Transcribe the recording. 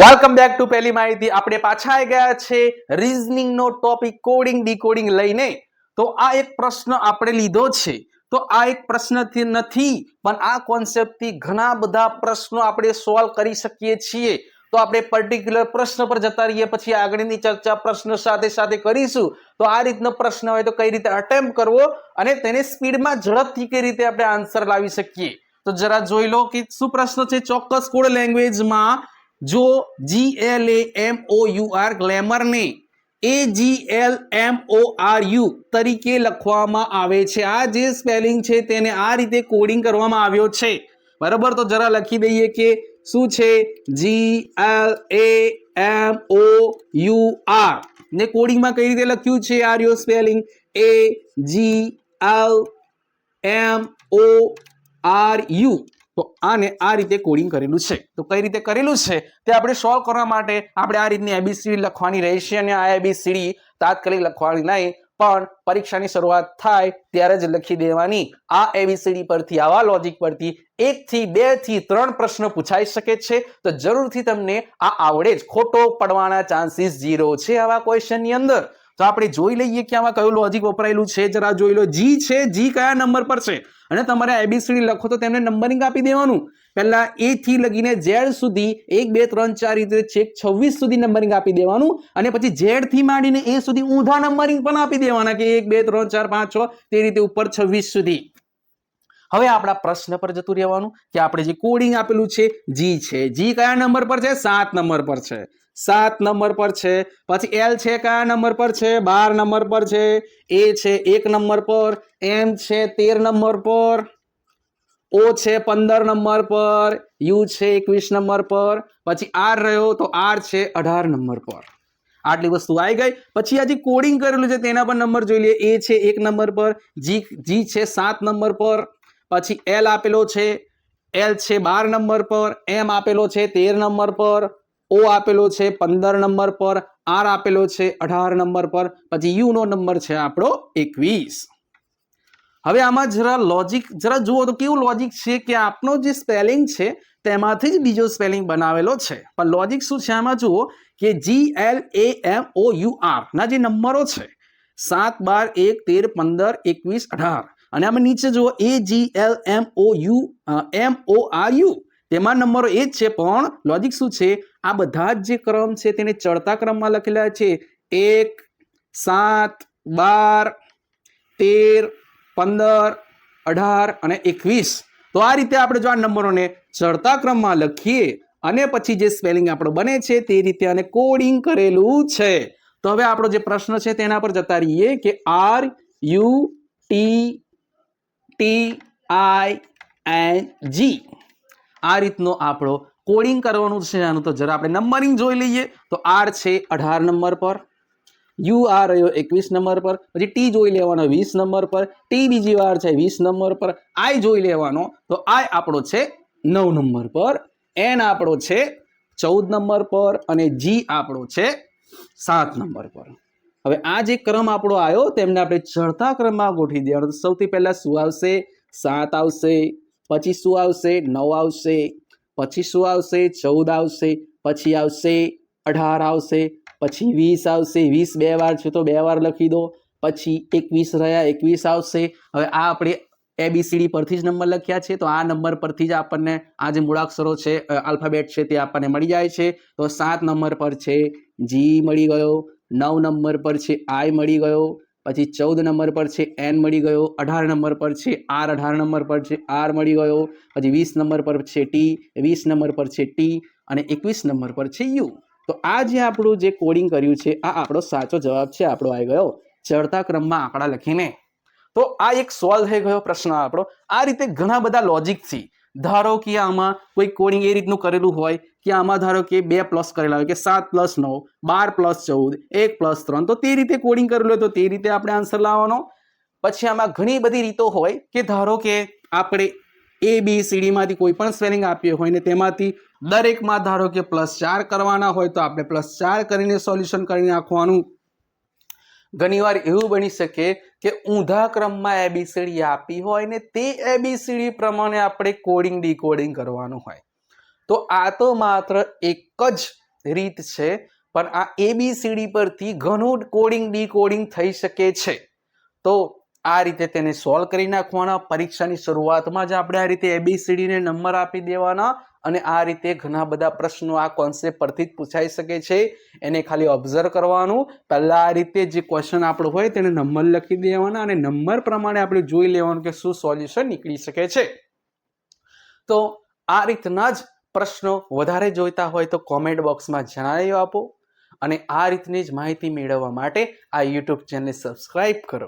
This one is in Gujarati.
વેલકમ બેક ટુ પહેલી માહિતી. આપણે પાછા આવી ગયા છે રીઝનિંગ નો ટોપિક કોડિંગ ડીકોડિંગ લઈને. તો આ એક પ્રશ્ન આપણે લીધો છે. તો આ એક પ્રશ્નથી નથી, પણ આ કોન્સેપ્ટથી ઘણા બધા પ્રશ્નો આપણે સોલ્વ કરી શકીએ છીએ. તો આપણે પર્ટિક્યુલર પ્રશ્ન પર જતા રહીએ, પછી આગળની ચર્ચા પ્રશ્ન સાથે સાથે કરીશું. તો આ રીતનો પ્રશ્ન હોય તો કઈ રીતે અટેમ્પ કરવો અને તેને સ્પીડમાં ઝડપથી કઈ રીતે આપણે આન્સર લાવી શકીએ. તો જરા જોઈ લો કે શું પ્રશ્ન છે ચોક્કસ કોડ લેંગ્વેજમાં જો G L A M O U R ગ્લેમરને A G L M O R U તરીકે લખવામાં આવે છે. આ જે સ્પેલિંગ છે તેને આ રીતે કોડિંગ કરવામાં આવ્યો છે. બરાબર? તો જરા લખી દઈએ કે શું છે? G L A M O U R ને કોડિંગમાં કઈ રીતે લખ્યું છે R U spelling? A G L M O R U તો આને આ રીતે કોડિંગ કરેલું છે. તો કઈ રીતે કરેલું છે? તે આપણે સોલ્વ કરવા માટે આપણે આ રીતની એબીસીડી લખવાની રહેશે અને આ એબીસીડી તાત્કાલિક લખવાની નહીં, પણ પરીક્ષાની શરૂઆત થાય ત્યારે જ લખી દેવાની. આ એબીસીડી પરથી, આવા લોજિક પરથી એક થી બેથી ત્રણ પ્રશ્ન પૂછાઈ શકે છે. તો જરૂરથી તમને આ આવડે જ. ખોટો પડવાના ચાન્સીસ ઝીરો છે આવા ક્વેશ્ચનની અંદર. તો આપણે જોઈ લઈએ કે આમાં કયું લોજિક વપરાયેલું છે. જરા જોઈ લો. જી છે. જી કયા નંબર પર છે? અને તમારે એબીસીડી લખો તો તેમને નંબરિંગ આપી દેવાનું. પહેલા એ થી લગીને ઝેડ સુધી એક, બે, ત્રણ, ચાર રીતે છેક છવ્વીસ સુધી નંબરિંગ આપી દેવાનું. અને પછી ઝેડથી માંડીને એ સુધી ઊંધા નંબરિંગ પણ આપી દેવાના કે એક, બે, ત્રણ, ચાર, પાંચ, છ, તે રીતે ઉપર છવ્વીસ સુધી. હવે આપણા પ્રશ્ન પર જતું રહેવાનું કે આપણે જે કોડિંગ આપેલું છે જી છે. જી કયા નંબર પર છે? સાત નંબર પર છે. સાત નંબર પર છે. પછી એલ છે કયા નંબર પર છે? બાર નંબર પર છે. એ છે એક નંબર પર. એમ છે તેર નંબર પર. ઓ છે પંદર નંબર પર. યુ છે એકવીસ નંબર પર. પછી આર રહ્યો તો આર છે અઢાર નંબર પર. આટલી વસ્તુ આવી ગઈ. પછી આ જે કોડિંગ કરેલું છે તેના પર નંબર જોઈ લઈએ. એ છે એક નંબર પર. જી જી છે સાત નંબર પર. પછી એલ આપેલો છે. એલ છે બાર નંબર પર. એમ આપેલો છે તેર નંબર પર. ઓ આપેલો છે પંદર નંબર પર. આર આપેલો છે અઢાર નંબર પર. પછી યુ નો નંબર છે આપણો એકવીસ. હવે આમાં જરા લોજિક જરા જુઓ તો કેવું લોજિક છે કે આપનો જે સ્પેલિંગ છે તેમાંથી જ બીજો સ્પેલિંગ બનાવેલો છે. પણ લોજિક શું છે આમાં જુઓ કે G L A M O U R ના જે નંબરો છે, સાત બાર એક તેર પંદર એકવીસ અઢાર. અને આમાં નીચે જુઓ A G L M O U M O R U તેમાં નંબરો એ જ છે, પણ લોજિક શું છે? આ બધા જ જે ક્રમ છે, તેને ચડતા ક્રમમાં લખેલા છે. એક, સાત, બાર, તેર, પંદર, અઢાર અને એકવીસ. તો આ રીતે આપણે જો આ નંબરોને ચડતા ક્રમમાં લખીએ અને પછી જે સ્પેલિંગ આપણો બને છે, તે રીતે આને કોડિંગ કરેલું છે. તો હવે આપણો જે પ્રશ્ન છે, તેના પર જતા રહીએ કે R U T T I N G આ રીતનો આપણો કોડિંગ કરવાનું છે. આનું તો જરા આપણે નંબરિંગ જોઈ લઈએ. તો આર છે અઢાર નંબર પર. યુ આર રહ્યો એકવીસ નંબર પર. પછી ટી જોઈ લેવાનો વીસ નંબર પર. ટી બીજી વાર છે વીસ નંબર પર. આઈ જોઈ લેવાનો. તો આઈ આપણો છે નવ નંબર પર. એન આપણો છે ચૌદ નંબર પર. અને જી આપણો છે સાત નંબર પર. હવે આ જે ક્રમ આપણો આવ્યો તેમને આપણે ચડતા ક્રમમાં ગોઠવી દેવાનો સૌથી પહેલાં શું આવશે? સાત આવશે, પછી શું આવશે? નવ આવશે, પછી શું આવશે? ચૌદ આવશે, પછી આવશે, અઢાર આવશે, પછી વીસ આવશે. વીસ બે વાર છે તો બે વાર લખી દો. પછી એકવીસ રહ્યા, એકવીસ આવશે. હવે આ આપણે એબીસીડી પરથી જ નંબર લખ્યા છે. તો આ નંબર પરથી જ આપણને આ જે મૂળાક્ષરો છે આલ્ફાબેટ છે તે આપણને મળી જાય છે. તો સાત નંબર પર છે જી મળી ગયો. નવ નંબર પર છે આઈ મળી ગયો, પછી ચૌદ નંબર પર છે એન મળી ગયો, અઢાર નંબર પર છે આર, અઢાર નંબર પર છે આર મળી ગયો, પછી વીસ નંબર પર છે ટી, વીસ નંબર પર છે ટી અને એકવીસ નંબર પર છે યુ. તો આ જે આપણું જે કોડિંગ કર્યું છે, આ આપણો સાચો જવાબ છે, આપણો આવી ગયો ચડતા ક્રમમાં આંકડા લખીને. તો આ એક સોલ્વ થઈ ગયો પ્રશ્ન આપણો. આ રીતે ઘણા બધા લોજિકથી ધારો કે આમાં કોઈ કોડિંગ એ રીતનું કરેલું હોય કે આમાં ધારો કે બે પ્લસ કરેલા હોય કે સાત પ્લસ નવ, બાર પ્લસ ચૌદ, એક પ્લસ ત્રણ, તો તે રીતે કોડિંગ કરેલું હોય તો તે રીતે આપણે આન્સર લાવવાનો. પછી આમાં ઘણી બધી રીતો હોય કે ધારો કે આપણે એ બી સીડીમાંથી કોઈ પણ સ્પેલિંગ આપ્યો હોય ને તેમાંથી દરેકમાં ધારો કે પ્લસ ચાર કરવાના હોય તો આપણે પ્લસ ચાર કરીને સોલ્યુશન કરી નાખવાનું ઘણીવાર એવું બની શકે કે ઊંધા ક્રમમાં એબીસીડી આપી હોય ને તે એબીસીડી પ્રમાણે આપણે કોડિંગ ડીકોડિંગ કરવાનું હોય. તો આ તો માત્ર એક જ રીત છે, પણ આ એબીસીડી પરથી ઘણું કોડિંગ ડીકોડિંગ થઈ શકે છે. તો આ રીતે તેને સોલ્વ કરી નાખવાના, પરીક્ષાની શરૂઆતમાં જ આપણે આ રીતે એબીસીડીને નંબર આપી દેવાના અને આ રીતે ઘણા બધા પ્રશ્નો આ કોન્સેપ્ટ પરથી જ પૂછાઈ શકે છે. એને ખાલી ઓબ્ઝર્વ કરવાનું. પહેલાં આ રીતે જે ક્વેશ્ચન આપણો હોય તેને નંબર લખી દેવાના અને નંબર પ્રમાણે આપણે જોઈ લેવાનું કે શું સોલ્યુશન નીકળી શકે છે. તો આ રીતના જ પ્રશ્નો વધારે જોઈતા હોય તો કોમેન્ટ બોક્સમાં જણાવી આપો અને આ રીતની જ માહિતી મેળવવા માટે આ યુટ્યુબ ચેનલ સબસ્ક્રાઈબ કરો.